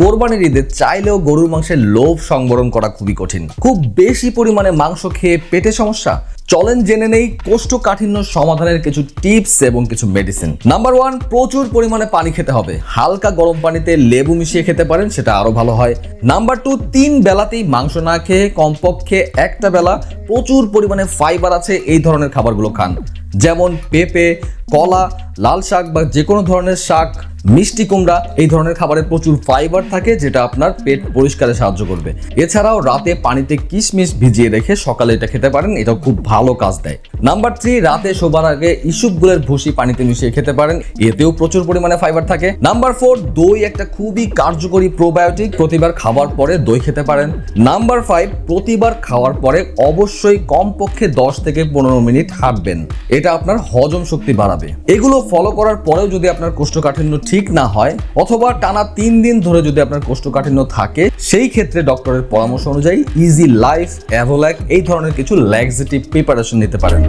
কোরবানির ঈদে চাইলেও গরুর মাংসের লোভ সংবরণ করা খুবই কঠিন। খুব বেশি পরিমাণে মাংস খেয়ে পেটে সমস্যা? চলেন জেনে নেই কোষ্ঠকাঠিন্য সমাধানের কিছু টিপস এবং কিছু মেডিসিন নাম্বার ওয়ান প্রচুর পরিমাণে পানি খেতে হবে। হালকা গরম পানিতে লেবু মিশিয়ে খেতে পারেন, সেটা আরও ভালো হয়। নাম্বার টু তিন বেলাতেই মাংস না খেয়ে কমপক্ষে একটা বেলা প্রচুর পরিমাণে ফাইবার আছে, এই ধরনের খাবারগুলো খান। যেমন পেঁপে, কলা, লাল শাক বা যে কোনো ধরনের শাক মিষ্টি কুমড়া, এই ধরনের খাবারে প্রচুর ফাইবার থাকে যেটা আপনার পেট পরিষ্কারে সাহায্য করবে। এছাড়াও রাতে পানিতে কিশমিশ ভিজিয়ে রেখে সকালে এটা খেতে পারেন এটা খুব ভালো কাজ দেয়। নাম্বার থ্রি রাতে শোবার আগে ইসুপগুলের ভুসি পানিতে মিশিয়ে খেতে পারেন, এতেও প্রচুর পরিমাণে ফাইবার থাকে। নাম্বার ফোর দই একটা খুবই কার্যকরী প্রোবায়োটিক প্রতিবার খাওয়ার পরে দই খেতে পারেন। নাম্বার ফাইভ প্রতিবার খাওয়ার পরে অবশ্যই কমপক্ষে দশ থেকে পনেরো মিনিট হাঁটবেন, এটা আপনার হজম শক্তি বাড়াবে। এগুলো ফলো করার পরেও যদি আপনার কোষ্ঠকাঠিন্য ঠিক না হয়, অথবা টানা তিন দিন ধরে যদি আপনার কোষ্ঠকাঠিন্য থাকে, সেই ক্ষেত্রে ডক্টরের পরামর্শ অনুযায়ী ইজি লাইফ অ্যাভোল্যাক এই ধরনের কিছু ল্যাক্সিটিভ প্রিপারেশন নিতে পারেন।